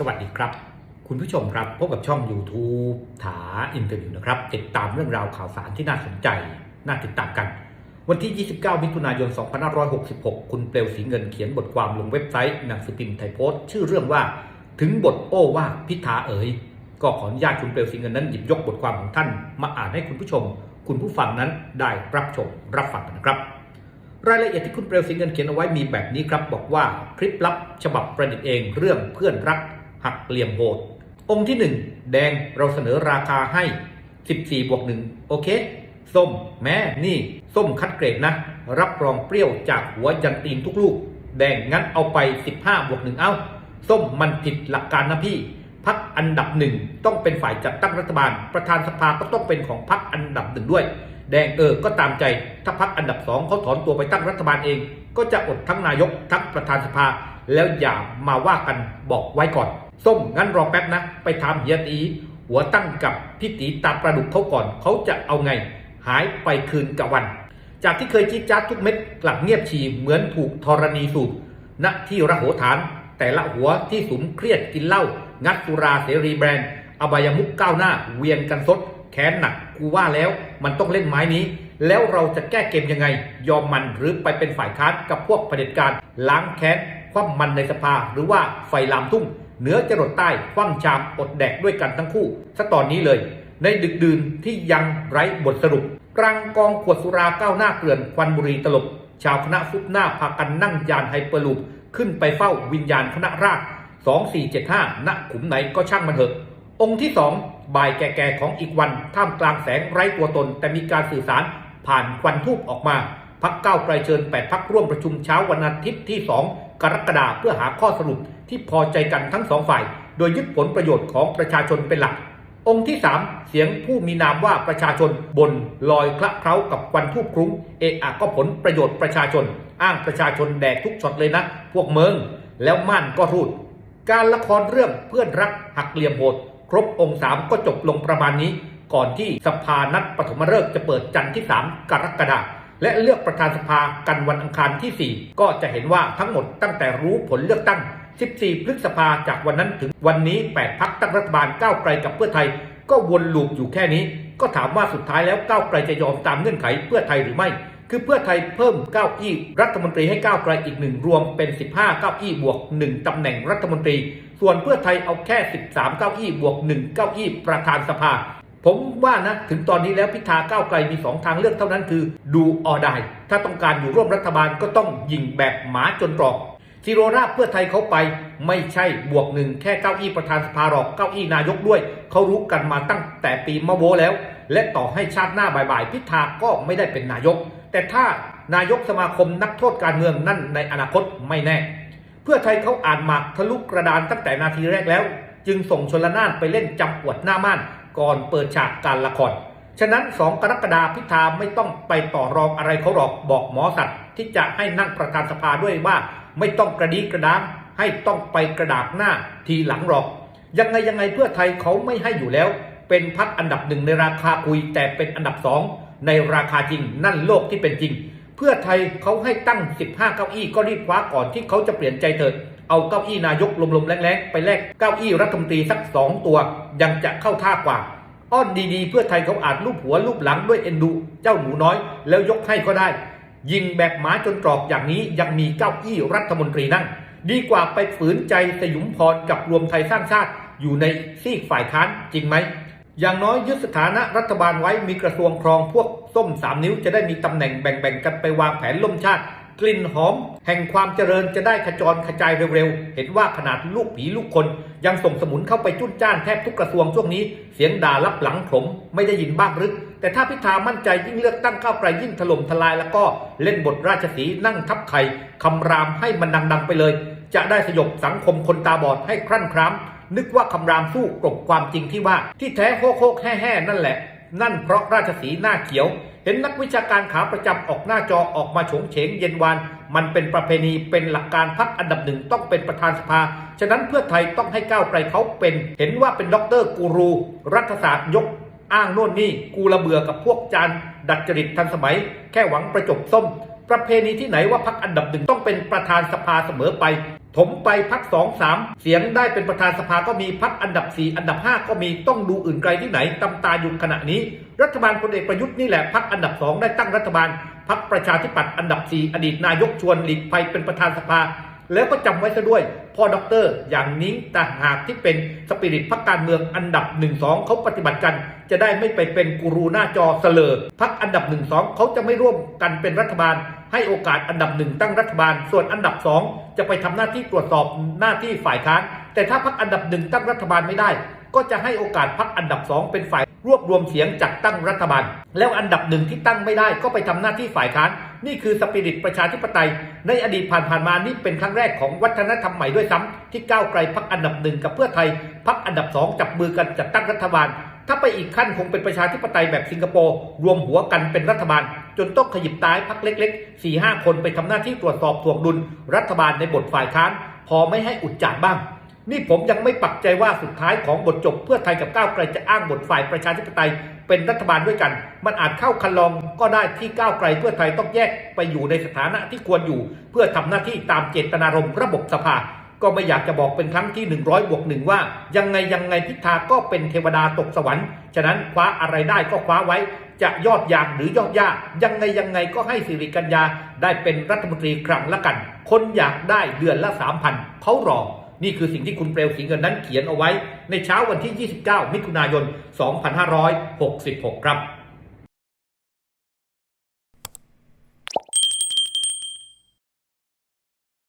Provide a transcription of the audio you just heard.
สวัสดีครับ คุณผู้ชมครับพบกับช่อง YouTube ถาอินเตอร์วิวนะครับ ติดตามเรื่องราวข่าวสารที่น่าสนใจ น่าติดตามกัน วันที่ 29 มิถุนายน 2566 คุณเปลวสีเงินเขียนบทความลงเว็บไซต์หนังสือพิมพ์ไทยโพสต์ชื่อเรื่องว่าถึงบทโอ้ว่าพิธาเอ๋ยก็ขออนุญาตคุณเปลวสีเงินนั้นหยิบยกบทความของท่าน มาอ่านให้คุณผู้ชม คุณผู้ฟังนั้นได้รับชมรับฟังกันนะครับรายละเอียดที่คุณเปลวสิงเงินเขียนเอาไว้มีแบบนี้ครับ บอกว่าคลิปลับฉบับประดิษฐ์เองเรื่องเพื่อนรัก หักเหลี่ยมโหด องค์ที่ 1 แดงเราเสนอราคาให้ 14บวก1โอเค ส้มแม่นี่ ส้มคัดเกรดนะ รับรองเปรี้ยวจากหัวยันตีนทุกลูก แดงงั้นเอาไป 15บวก1เอ้า ส้มมันผิดหลักการนะพี่พักอันดับหนึ่งต้องเป็นฝ่ายจัดตั้งรัฐบาล ประธานสภาก็ต้องเป็นของพักอันดับหนึ่งด้วย แดงเออก็ตามใจ ถ้าพักอันดับสองเขาถอนตัวไปตั้งรัฐบาลเอง ก็จะอดทั้งนายกทั้งประธานสภา แล้วอย่ามาว่ากันบอกไว้ก่อน ส้มงั้นรอแป๊บนะ ไปถามเฮียตี หัวตั้งกับพี่ตีตาประดุกเขาก่อน เขาจะเอาไง หายไปคืนกับวัน จากที่เคยจี๊ดจ๊าดทุกเม็ดกลับเงียบฉี่เหมือนถูกธรณีสูบณที่ระโหฐาน แต่ละหัวที่สุมเครียดกินเหล้างัดสุราเสรีแบรนด์ อบายมุกก้าวหน้า เวียนกันซดแค้นหนักกูว่าแล้วมันต้องเล่นไม้นี้ แล้วเราจะแก้เกมยังไง ยอมมันหรือไปเป็นฝ่ายค้านกับพวกเผด็จการล้างแค้นคว่ำมันในสภาหรือว่าไฟลามทุ่ง เหนือจรดใต้คว่ำชามอดแดกด้วยกันทั้งคู่ซะตอนนี้เลย ในดึกดื่นที่ยังไร้บทสรุปกลางกองขวดสุราก้าวหน้าเกลื่อนควันบุหรีตลบ ชาวคณะฟุบหน้าพากันนั่งยานไฮเปอร์ลูปขึ้นไปเฝ้าวิญญาณคณะราษฎร2475 ณขุมไหนก็ช่างมันเถอะ องค์ที่สองบ่ายแก่ๆของอีกวัน ท่ามกลางแสงไร้ตัวตน แต่มีการสื่อสารผ่านควันทูบออกมา พักเก้าไกลเชิญ 8 พักร่วมประชุมเช้าวันอาทิตย์ที่ 2 กรกฎาคมเพื่อหาข้อสรุป ที่พอใจกันทั้งสองฝ่าย โดยยึดผลประโยชน์ของประชาชนเป็นหลัก องค์ที่ 3 เสียงผู้มีนามว่าประชาชนบนลอยคละเคล้ากับควันทูบคลุ้ง เอะอะก็ผลประโยชน์ประชาชน อ้างประชาชนแดกทุกช็อตเลยนะ พวกเมือง แล้วม่านก็รูด การละครเรื่องเพื่อนรักหักเหลี่ยมโหด ครบองค์สามก็จบลงประมาณนี้ ก่อนที่สภานัดปฐมฤกษ์จะเปิดจันทร์ที่ 3 กรกฎาคมและเลือกประธานสภากันวันอังคารที่ 4 ก็จะเห็นว่าทั้งหมดตั้งแต่รู้ผลเลือกตั้ง 14 พฤษภาจากวันนั้นถึงวันนี้ 8พักตั้งรัฐบาลก้าวไกลกับเพื่อไทย ก็วนลูปอยู่แค่นี้ ก็ถามว่าสุดท้ายแล้วก้าวไกลจะยอมตามเงื่อนไขเพื่อไทยหรือไม่ คือเพื่อไทยเพิ่มเก้าอี้รัฐมนตรีให้ก้าวไกลอีกหนึ่งรวมเป็น 15 เก้าอี้บวก 1ตำแหน่งรัฐมนตรี ส่วนเพื่อไทยเอาแค่ 13 เก้าอี้บวก 1 เก้าอี้ประธานสภา ผมว่านะถึงตอนนี้แล้วพิธาก้าวไกลมี 2 ทางเลือกเท่านั้นคือ ดูออดายถ้าต้องการอยู่ร่วมรัฐบาลก็ต้องยิงแบบหมาจนตรอก ซีโรราเพื่อไทยเขาไปไม่ใช่บวกหนึ่งแค่เก้าอี้ประธานสภาหรอกเก้าอี้นายกด้วย เขารู้กันมาตั้งแต่ปีมะโวแล้ว และต่อให้ชาติหน้าบ่ายๆ พิธาก็ไม่ได้เป็นนายก แต่ถ้านายกสมาคมนักโทษการเมืองนั่นในอนาคตไม่แน่ เพื่อไทยเขาอ่านหมากทะลุกระดานตั้งแต่นาทีแรกแล้ว จึงส่งชนละนานไปเล่นจำอวดหน้าม่านก่อนเปิดฉากการละครฉะนั้น 2 กรกฎาพิธาไม่ต้องไปต่อรองอะไรเขาหรอกบอกหมอสัตว์ที่จะให้นั่งประธานสภาด้วยว่า ไม่ต้องกระดีกระดามให้ต้องไปกระดากหน้าทีหลังหรอก ยังไงยังไงเพื่อไทยเขาไม่ให้อยู่แล้ว เป็นพักอันดับหนึ่งในราคาคุยแต่เป็นอันดับสองในราคาจริงนั่นโลกที่เป็นจริง เพื่อไทยเขาให้ตั้ง 15 เก้าอี้ก็รีบคว้าก่อนที่เขาจะเปลี่ยนใจเถิดเอาเก้าอี้นายกลมๆแรงๆไปแลกเก้าอี้รัฐมนตรีสักสองตัว ยังจะเข้าท่ากว่าอ้อนดีๆ เพื่อไทยเขาอาจลูบหัวลูบหลังด้วยเอ็นดู เจ้าหนูน้อย แล้วยกให้ก็ได้ ยิงแบบหมาจนตรอกอย่างนี้ยังมีเก้าอี้รัฐมนตรีนั่ง ดีกว่าไปฝืนใจสยุมพรกับรวมไทยสร้างชาติ อยู่ในซีกฝ่ายค้านจริงไหม อย่างน้อยยึดสถานะรัฐบาลไว้มีกระทรวงครองพวกส้มสามนิ้วจะได้มีตำแหน่งแบ่งๆกันไปวางแผนล่มชาติ กลิ่นหอม แห่งความเจริญจะได้ขจรกระจายเร็วๆ เห็นว่าขนาดลูกผีลูกคน ยังส่งสมุนเข้าไปจุ้นจ้านแทบทุกกระทรวงช่วงนี้ เสียงด่ารับหลังผมไม่ได้ยินบ้างหรือ แต่ถ้าพิธามั่นใจยิ่งเลือกตั้งก้าวไกลยิ่งถล่มทลาย แล้วก็เล่นบทราชสีนั่งทับไข่คำรามให้มันดังๆไปเลย จะได้สยบสังคมคนตาบอดให้ครั่นครามนึกว่าคำรามสู้กลบความจริงที่ว่า ที่แท้โคกโคกแห่แห่นั่นแหละ นั่นเพราะราชสีห์หน้าเขียว เห็นนักวิชาการขาประจำออกหน้าจอออกมาโฉงเฉงเย็นวานมันเป็นประเพณีเป็นหลักการพักอันดับหนึ่งต้องเป็นประธานสภา ฉะนั้นเพื่อไทยต้องให้ก้าวไกลเขาเป็น เห็นว่าเป็นด็อกเตอร์กูรู รัฐศาสตร์ยก อ้างโน่นนี่กูระเบื่อกับพวกจานดัดจริตทันสมัย แค่หวังประจบส้ม ประเพณีที่ไหนว่าพักอันดับหนึ่งต้องเป็นประธานสภาเสมอไปผมไปพักสองสามเสียงได้เป็นประธานสภาก็มีพักอันดับสี่อันดับห้าก็มีต้องดูอื่นไกลที่ไหนตำตาอยู่ขณะนี้ รัฐบาลพลเอกประยุทธ์นี่แหละพักอันดับสองได้ตั้งรัฐบาลพักประชาธิปัตย์อันดับสี่อดีตนายกชวนหลีกภัยเป็นประธานสภา แล้วก็จำไว้ซะด้วย พ่อด็อกเตอร์อย่างนิ้งต่างหากที่เป็นสปิริตพักการเมืองอันดับหนึ่งสองเขาปฏิบัติกัน จะได้ไม่ไปเป็นกูรูหน้าจอเสลอพักอันดับหนึ่งสองเขาจะไม่ร่วมกันเป็นรัฐบาล ให้โอกาสอันดับหนึ่งตั้งรัฐบาล ส่วนอันดับสองจะไปทำหน้าที่ตรวจสอบหน้าที่ฝ่ายค้านแต่ถ้าพักอันดับหนึ่งตั้งรัฐบาลไม่ได้ ก็จะให้โอกาสพักอันดับสองเป็นฝ่ายรวบรวมเสียงจัดตั้งรัฐบาล แล้วอันดับหนึ่งที่ตั้งไม่ได้ก็ไปทำหน้าที่ฝ่ายค้าน นี่คือสปิริตประชาธิปไตย ในอดีตผ่านๆมานี่เป็นครั้งแรกของวัฒนธรรมใหม่ด้วยซ้ำที่ก้าวไกลพักอันดับหนึ่งกับเพื่อไทยพักอันดับสองจับมือกันจัดตั้งรัฐบาล ถ้าไปอีกขั้นคงเป็นประชาธิปไตยแบบสิงคโปร์รวมหัวกันเป็นรัฐบาล จนต้องขยิบตายพักเล็กๆ4ี่ห้าคนไปทำหน้าที่ตรวจสอบถ่วงดุล รัฐบาลในบทฝ่ายค้าน พอไม่ให้อุจจารบ้างนี่ผมยังไม่ปักใจว่าสุดท้ายของบทจบเพื่อไทยกับก้าวไกลจะอ้างบทฝ่ายประชาธิปไตย เป็นรัฐบาลด้วยกัน มันอาจเข้าคันลองก็ได้ที่ก้าวไกลเพื่อไทยต้องแยกไปอยู่ในสถานะที่ควรอยู่ เพื่อทำหน้าที่ตามเจตนารมณ์ระบบสภา ก็ไม่อยากจะบอกเป็นครั้งที่ 100บวกหนึ่งว่า ยังไงยังไงพิธาก็เป็นเทวดาตกสวรรค์ฉะนั้นคว้าอะไรได้ก็คว้าไว้ จะยอดยางหรือยอดย่ายังไงยังไงก็ให้สิริกัญญาได้เป็นรัฐมนตรีครั้งละกัน คนอยากได้เดือนละสามพันเขารอ นี่คือสิ่งที่คุณเปลวสีเงินนั้นเขียนเอาไว้ในเช้าวันที่ 29 มิถุนายน 2566 ครับ